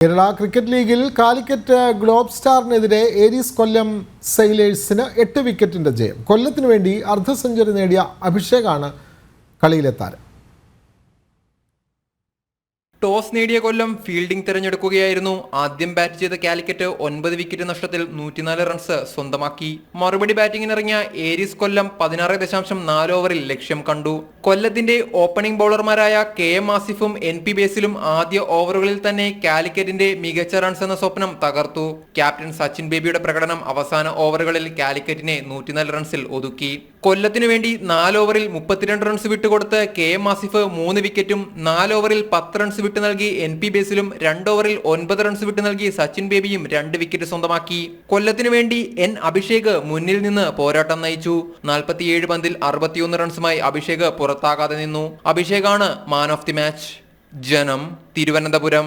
Kerala cricket ലീഗിൽ Calicut globe സ്റ്റാറിനെതിരെ Aries Kollam സെയിലേഴ്സിന് എട്ട് വിക്കറ്റിന്റെ ജയം. കൊല്ലത്തിനു വേണ്ടി അർദ്ധ സെഞ്ചുറി നേടിയ അഭിഷേകാണ് കളിയിലെ താരം ടോസ് നേടിയ കൊല്ലം ഫീൽഡിംഗ് തിരഞ്ഞെടുക്കുകയായിരുന്നു. ആദ്യം ബാറ്റ് ചെയ്ത കാലിക്കറ്റ് ഒൻപത് വിക്കറ്റ് നഷ്ടത്തിൽ നൂറ്റിനാല് റൺസ് സ്വന്തമാക്കി. മറുപടി ബാറ്റിംഗിനിറങ്ങിയ ഏരീസ് കൊല്ലം പതിനാറ് ദശാംശം നാല് ഓവറിൽ ലക്ഷ്യം കണ്ടു. കൊല്ലത്തിന്റെ ഓപ്പണിംഗ് ബൗളർമാരായ കെ എം ആസിഫും എൻ പി ബേസിലും ആദ്യ ഓവറുകളിൽ തന്നെ കാലിക്കറ്റിന്റെ മികച്ച റൺസ് എന്ന സ്വപ്നം തകർത്തു. ക്യാപ്റ്റൻ സച്ചിൻ ബേബിയുടെ പ്രകടനം അവസാന ഓവറുകളിൽ കാലിക്കറ്റിനെ നൂറ്റിനാല് റൺസിൽ ഒതുക്കി. കൊല്ലത്തിനു വേണ്ടി നാല് ഓവറിൽ മുപ്പത്തിരണ്ട് റൺസ് വിട്ടുകൊടുത്ത് കെ എം ആസിഫ് മൂന്ന് വിക്കറ്റും നാല് ഓവറിൽ പത്ത് റൺസ് വിട്ടു നൽകി എൻ പി ബേസിലും രണ്ട് ഓവറിൽ ഒൻപത് റൺസ് വിട്ടു നൽകി സച്ചിൻ ബേബിയും രണ്ട് വിക്കറ്റ് സ്വന്തമാക്കി. കൊല്ലത്തിനു വേണ്ടി എൻ അഭിഷേക് മുന്നിൽ നിന്ന് പോരാട്ടം നയിച്ചു. നാൽപ്പത്തിയേഴ് പന്തിൽ അറുപത്തിയൊന്ന് റൺസുമായി അഭിഷേക് പുറത്താകാതെ നിന്നു. അഭിഷേകാണ് മാൻ ഓഫ് ദി മാച്ച് ജനം തിരുവനന്തപുരം.